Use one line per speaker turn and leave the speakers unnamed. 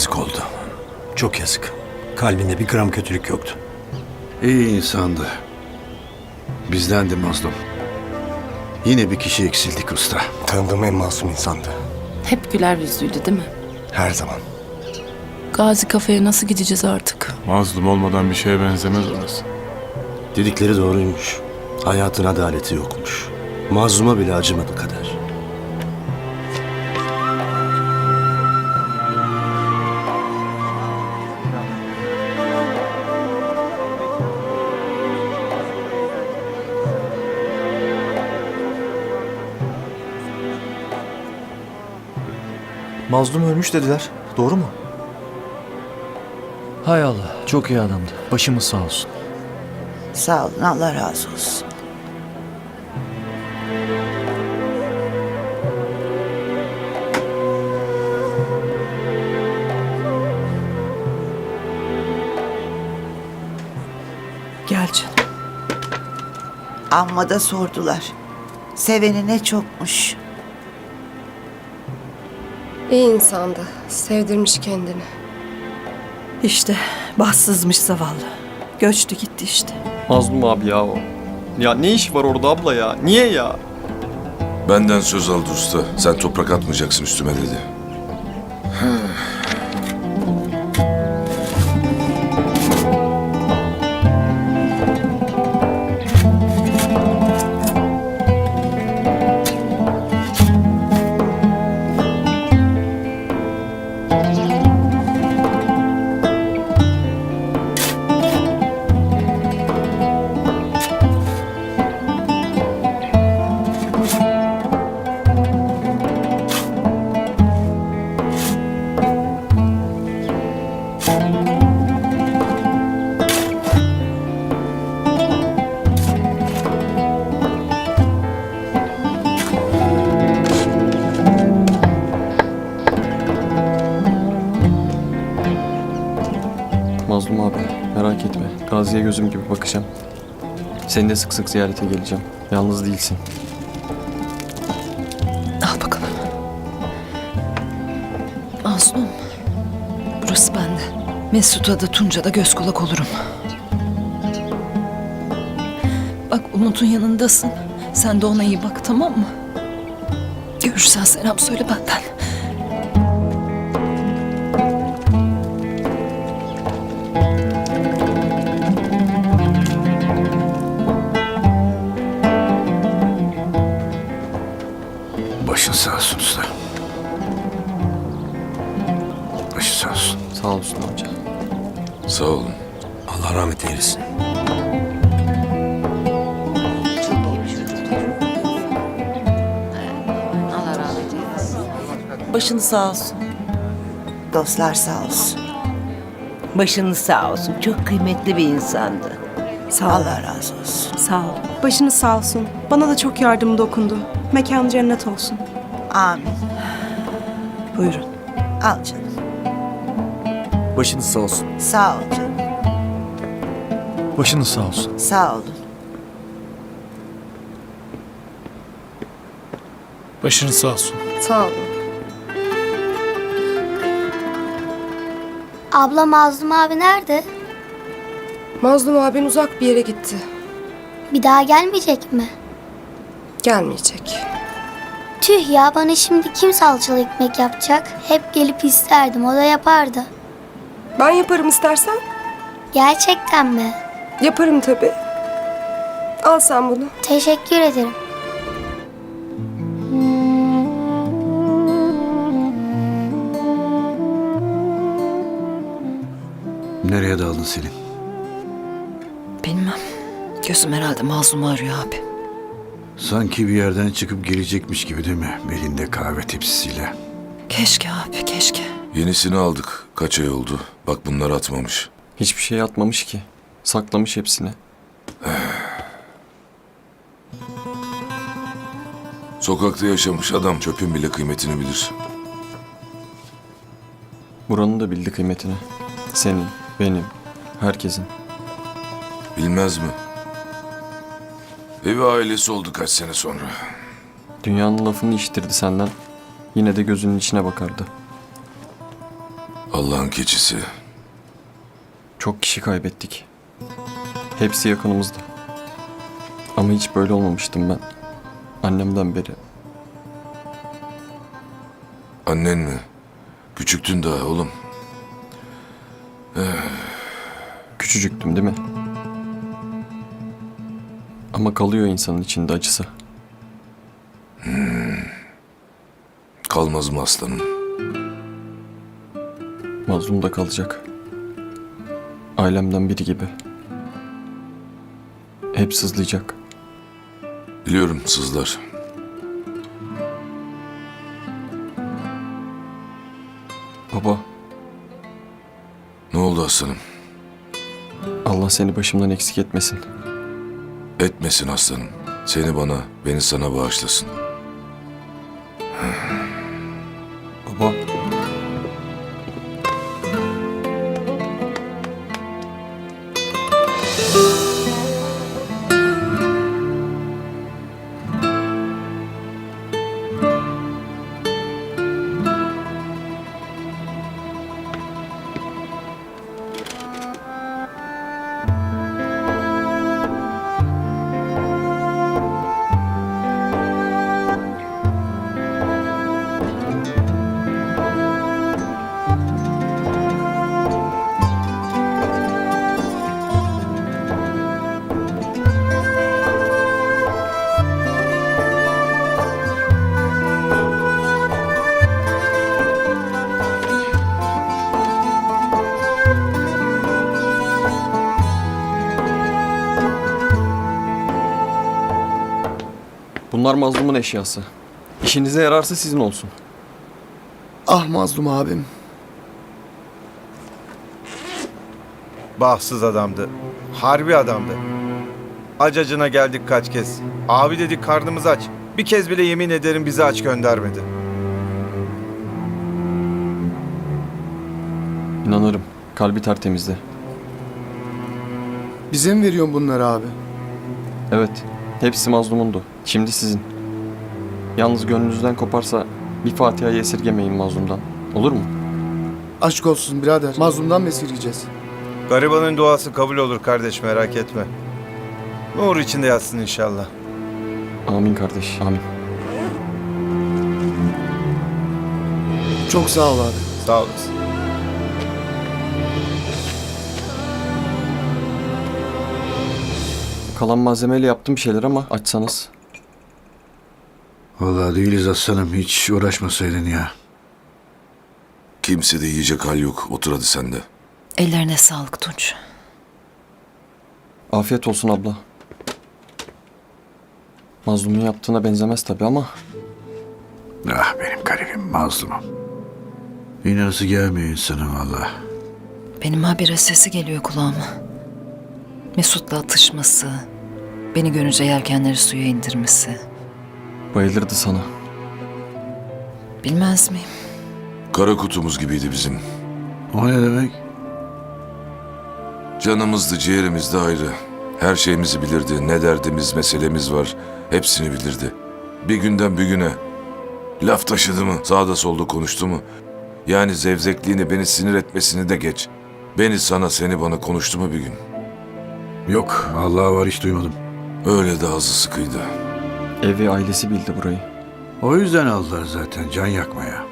yazık oldu. Çok yazık. Kalbinde bir gram kötülük yoktu.
İyi insandı. Bizden de mazlum. Yine bir kişi eksildik usta.
Tanıdığım en masum insandı.
Hep güler yüzlüydü değil mi?
Her zaman.
Gazi kafeye nasıl gideceğiz artık?
Mazlum olmadan bir şeye benzemez orası.
Dedikleri doğruymuş. Hayatın adaleti yokmuş. Mazluma bile acımadı kader.
Mazlum ölmüş dediler. Doğru mu? Hay Allah. Çok iyi adamdı. Başımız sağ olsun.
Sağ olun Allah razı olsun.
Gel canım.
Amma da sordular. Seveni ne çokmuş.
İyi insandı. Sevdirmiş kendini.
İşte bahtsızmış zavallı. Göçtü gitti işte.
Mazlum abi ya o. Ya ne işi var orada abla ya? Niye ya?
Benden söz aldı usta. Sen toprak atmayacaksın üstüme dedi.
Etme. Gazi'ye gözüm gibi bakacağım. Seni de sık sık ziyarete geleceğim. Yalnız değilsin.
Al bakalım. Mazlum. Burası bende. Mesut'a da Tunca da göz kulak olurum. Bak Umut'un yanındasın. Sen de ona iyi bak tamam mı? Görürsen selam söyle benden.
Sağ
olun.
Allah rahmet eylesin.
Başını sağ olsun.
Dostlar sağ olsun.
Başınız sağ olsun. Çok kıymetli bir insandı. Sağ.
Allah razı olsun.
Sağ ol.
Başınız sağ olsun. Bana da çok yardım dokundu. Mekan cennet olsun.
Amin.
Buyurun.
Al canım.
Başınız sağ olsun.
Sağ ol canım.
Başınız sağ olsun.
Sağ olun.
Başınız sağ olsun.
Sağ olun.
Abla Mazlum abi nerede?
Mazlum abin uzak bir yere gitti.
Bir daha gelmeyecek mi?
Gelmeyecek.
Tüh ya bana şimdi kim salçalı ekmek yapacak? Hep gelip isterdim o da yapardı.
Ben yaparım istersen.
Gerçekten mi?
Yaparım tabii. Al sen bunu.
Teşekkür ederim.
Nereye daldın Selin?
Bilmem. Gözüm herhalde mazlumu arıyor abi.
Sanki bir yerden çıkıp gelecekmiş gibi değil mi? Belinde kahve tepsisiyle.
Keşke abi keşke.
Yenisini aldık. Kaç ay oldu. Bak bunları atmamış.
Hiçbir şey atmamış ki. Saklamış hepsini.
Sokakta yaşamış adam çöpün bile kıymetini bilir.
Buranın da bildi kıymetini. Senin, benim, herkesin.
Bilmez mi? Evi ailesi oldu kaç sene sonra.
Dünyanın lafını işitirdi senden. Yine de gözünün içine bakardı.
Allah'ın keçisi.
Çok kişi kaybettik. Hepsi yakınımızda. Ama hiç böyle olmamıştım ben. Annemden beri.
Annen mi? Küçüktün daha oğlum.
Küçücüktüm değil mi? Ama kalıyor insanın içinde acısı.
Kalmaz mı aslanım?
Mazlum da kalacak. Ailemden biri gibi. Hep sızlayacak.
Biliyorum sızlar.
Baba,
Ne oldu aslanım?
Allah seni başımdan eksik etmesin.
Etmesin aslanım. Seni bana, beni sana bağışlasın.
Bunlar mazlumun eşyası. İşinize yararsa sizin olsun.
Ah mazlum abim.
Bahtsız adamdı. Harbi adamdı. Acacına geldik kaç kez. Abi dedik karnımız aç. Bir kez bile yemin ederim bizi aç göndermedi.
İnanırım. Kalbi tertemizde.
Bize mi veriyorsun bunları abi?
Evet. Hepsi mazlumundu. Şimdi sizin. Yalnız gönlünüzden koparsa bir Fatiha'yı esirgemeyin mazlumdan. Olur mu?
Aşk olsun birader. Mazlumdan mı esirgeyeceğiz?
Garibanın duası kabul olur kardeş merak etme. Nur içinde yatsın inşallah.
Amin kardeş. Amin.
Çok sağ ol abi.
Sağ olasın.
Kalan malzemeyle yaptım bir şeyler ama açsanız.
Vallahi değiliz aslanım. Hiç uğraşmasaydın ya.
Kimse de yiyecek hal yok. Otur hadi sen de.
Ellerine sağlık Tunç.
Afiyet olsun abla. Mazlumun yaptığına benzemez tabii ama
Ah benim garibim mazlumum. İnanası gelmiyor insanın valla.
Benim habire sesi geliyor kulağıma. Mesut'la atışması, beni görünce yelkenleri suya indirmesi.
bayılırdı sana.
Bilmez miyim?
Kara kutumuz gibiydi bizim.
O ne demek?
Canımızdı, ciğerimizdi ayrı. Her şeyimizi bilirdi. Ne derdimiz, meselemiz var. Hepsini bilirdi. Bir günden bir güne. Laf taşıdı mı, sağda solda konuştu mu? Yani zevzekliğini, beni sinir etmesini de geç. Beni sana, seni bana konuştu mu bir gün?
Yok. Allah var hiç duymadım.
Öyle de ağzı sıkıydı.
Evi ailesi bildi burayı.
O yüzden aldılar zaten can yakmaya.